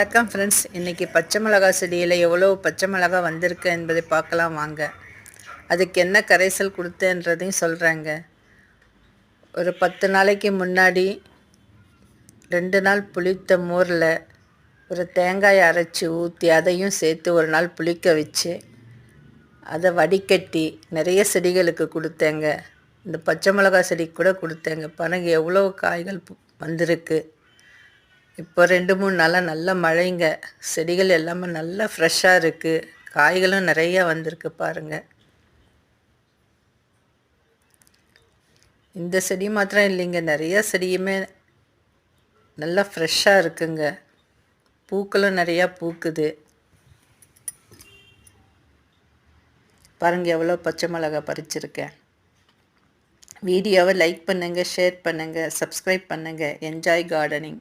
வணக்கம் ஃப்ரெண்ட்ஸ் இன்றைக்கி பச்சை மிளகா செடியில் எவ்வளோ பச்சை மிளகா வந்திருக்கு என்பதை பார்க்கலாம் வாங்க. அதுக்கு என்ன கரைசல் கொடுத்தேன்றதையும் சொல்கிறாங்க ஒரு பத்து நாளைக்கு முன்னாடி ரெண்டு நாள் புளித்த மோரில் ஒரு தேங்காயை அரைச்சி ஊற்றி அதையும் சேர்த்து ஒரு நாள் புளிக்க வச்சு அதை வடிகட்டி நிறைய செடிகளுக்கு கொடுத்தேங்க. இந்த பச்சை மிளகா செடிக்கு கூட கொடுத்தேங்க. பாருங்க எவ்வளோ காய்கள் பு- வந்திருக்கு. இப்போ ரெண்டு மூணு நாளாக நல்ல மழைங்க. செடிகள் எல்லாமே நல்லா ஃப்ரெஷ்ஷாக இருக்குது காய்களும் நிறையா வந்திருக்கு பாருங்கள் இந்த செடி மாத்திரம் இல்லைங்க. நிறைய செடியுமே நல்லா ஃப்ரெஷ்ஷாக இருக்குங்க. பூக்களும் நிறையா பூக்குது. பாருங்கள் எவ்வளோ பச்சை மிளகா பறிச்சிருக்கேன். வீடியோவை லைக் பண்ணுங்கள் ஷேர் பண்ணுங்கள் சப்ஸ்கிரைப் பண்ணுங்கள் என்ஜாய் கார்டனிங்